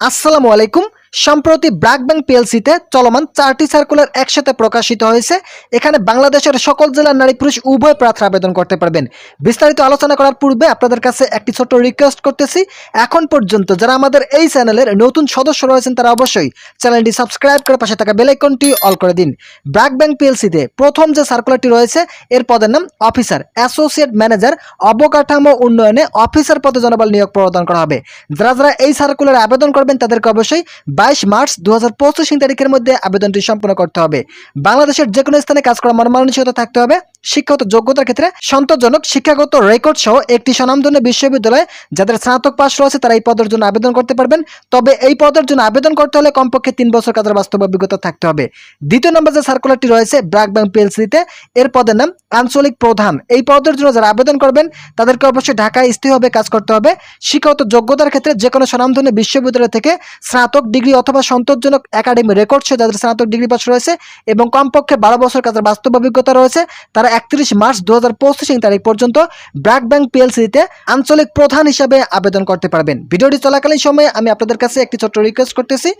আসসালামু আলাইকুম। সম্প্রতি ব্র্যাক ব্যাংক পিএলসিতে চলমান চারটি সার্কুলার একসাথে প্রকাশিত হয়েছে। এখানে বাংলাদেশের সকল জেলার নারী পুরুষ উভয় প্রার্থী আবেদন করতে পারবেন। বিস্তারিত আলোচনা করার পূর্বে আপনাদের কাছে একটি ছোট্ট রিকোয়েস্ট করতেছি। এখন পর্যন্ত যারা আমাদের এই চ্যানেলের নতুন সদস্য রয়েছেন, তারা অবশ্যই চ্যানেলটি সাবস্ক্রাইব করে পাশে থাকা বেল আইকনটি অল করে দিন। ব্র্যাক ব্যাংক পিএলসিতে প্রথম যে সার্কুলারটি রয়েছে, এর পদের নাম অফিসার, অ্যাসোসিয়েট ম্যানেজার, অবকাঠামো উন্নয়নে অফিসার পদে জনবল নিয়োগ প্রদান করা হবে। যারা যারা এই সার্কুলারে আবেদন করবেন, তাদেরকে অবশ্যই বাইশ মার্চ দু হাজার পঁচিশ তারিখের মধ্যে আবেদনটি সম্পন্ন করতে হবে। বাংলাদেশের যে কোনো স্থানে কাজ করার মানসিকতা থাকতে হবে। শিক্ষাগত যোগ্যতার ক্ষেত্রে সন্তোষজনক শিক্ষাগত রেকর্ড সহ একটি স্বনামধন্য বিশ্ববিদ্যালয়ে যাদের স্নাতক পাশ রয়েছে, তারা এই পদের জন্য আবেদন করতে পারবেন। তবে এই পদের জন্য আবেদন করতে হলে কমপক্ষে তিন বছর কাজের বাস্তব অভিজ্ঞতা থাকতে হবে। দ্বিতীয় নম্বর যে সার্কুলারটি রয়েছে ব্র্যাক ব্যাংক পিএলসিতে এর পদের নাম আঞ্চলিক প্রধান। এই পদের জন্য যারা আবেদন করবেন, তাদেরকে অবশ্যই ঢাকায় স্থায়ীভাবে কাজ করতে হবে। শিক্ষাগত যোগ্যতার ক্ষেত্রে যে কোনো স্বনামধন্য বিশ্ববিদ্যালয় থেকে স্নাতক ডিগ্রি অথবা সন্তোষজনক একাডেমি রেকর্ড সহ যাদের স্নাতক ডিগ্রি পাস রয়েছে এবং কমপক্ষে বারো বছর কাজের বাস্তব অভিজ্ঞতা রয়েছে, তারা একত্রিশ মার্চ দু হাজার পঁচিশ তারিখ পর্যন্ত ব্র্যাক ব্যাংক পিএলসিতে আঞ্চলিক প্রধান হিসাবে আবেদন করতে পারবেন। ভিডিওটি চলাকালীন সময়ে আমি আপনাদের কাছে একটি ছোট্ট রিকোয়েস্ট করতেছি।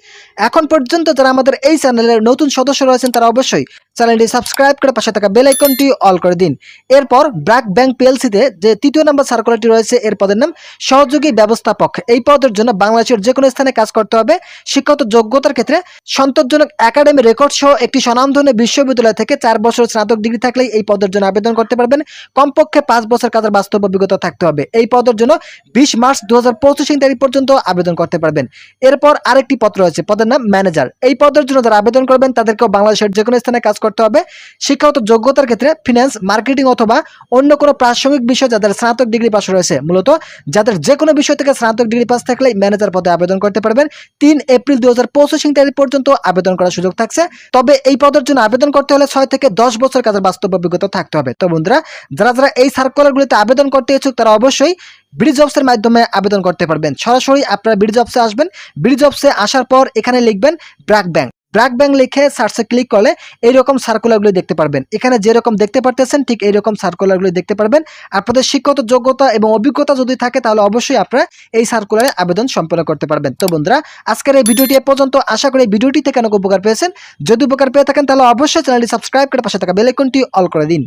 এখন পর্যন্ত যারা আমাদের এই চ্যানেলের নতুন সদস্য রয়েছেন, তারা অবশ্যই চ্যানেলটি সাবস্ক্রাইব করে পাশে থাকা বেল আইকনটি অল করে দিন। এরপর ব্র্যাক ব্যাংক পিএলসিতে যে তৃতীয় নম্বর সার্কুলারটি রয়েছে, এর পদের নাম সহযোগী ব্যবস্থাপক। এই পদের জন্য বাংলাদেশের যে কোনো স্থানে কাজ করতে হবে। শিক্ষাগত যোগ্যতার ক্ষেত্রে সন্তোষজনক একাডেমি রেকর্ড সহ একটি স্বনামধন্য বিশ্ববিদ্যালয় থেকে চার বছর স্নাতক ডিগ্রি থাকলেই এই পদের জন্য আবেদন করতে পারবেন। কমপক্ষে পাঁচ বছর কাজের বাস্তব অভিজ্ঞতা থাকতে হবে। এই পদের জন্য বিশ মার্চ দু হাজার পঁচিশ তারিখ পর্যন্ত আবেদন করতে পারবেন। এরপর আরেকটি পদ রয়েছে, পদের নাম ম্যানেজার। এই পদের জন্য যারা আবেদন করবেন, তাদেরকেও বাংলাদেশের যে কোনো স্থানে কাজ করতে হবে। শিক্ষাগত যোগ্যতার ক্ষেত্রে ফিনান্স মার্কেটিং অথবা অন্য কোনো প্রাসঙ্গিক বিষয় যাদের স্নাতক ডিগ্রি পাস রয়েছে, মূলত যাদের যে কোনো বিষয় থেকে স্নাতক ডিগ্রি পাস থাকলে ম্যানেজার পদে আবেদন করতে পারবেন। তিন এপ্রিল দু হাজার পঁচিশ তারিখ পর্যন্ত আবেদন করার সুযোগ থাকছে। তবে এই পদের জন্য আবেদন করতে হলে ছয় থেকে দশ বছর কাজের বাস্তব অভিজ্ঞতা থাকতে হবে। তো বন্ধুরা, যারা যারা এই সার্কুলারগুলিতে আবেদন করতে ইচ্ছুক, তারা অবশ্যই বিডি জবসের মাধ্যমে আবেদন করতে পারবেন। সরাসরি আপনারা বিডি জবসে আসবেন। বিডি জবসে আসার পর এখানে লিখবেন ব্র্যাক ব্যাংক ব্র্যাক ব্যাং লিখে সার্চে ক্লিক করলে এইরকম সার্কুলারগুলি দেখতে পারবেন। এখানে যেরকম দেখতে পারতেছেন, ঠিক এইরকম সার্কুলারগুলি দেখতে পারবেন। আপনাদের শিক্ষত যোগ্যতা এবং অভিজ্ঞতা যদি থাকে, তাহলে অবশ্যই আপনারা এই সার্কুলারে আবেদন সম্পন্ন করতে পারবেন। তো বন্ধুরা, আজকের এই ভিডিওটি পর্যন্ত। আশা করি এই ভিডিওটি থেকে অনেক উপকার পেয়েছেন। যদি উপকার পেয়ে থাকেন, তাহলে অবশ্যই চ্যানেলটি সাবস্ক্রাইব করে পাশে থাকা বেলাইকনটি অল করে দিন।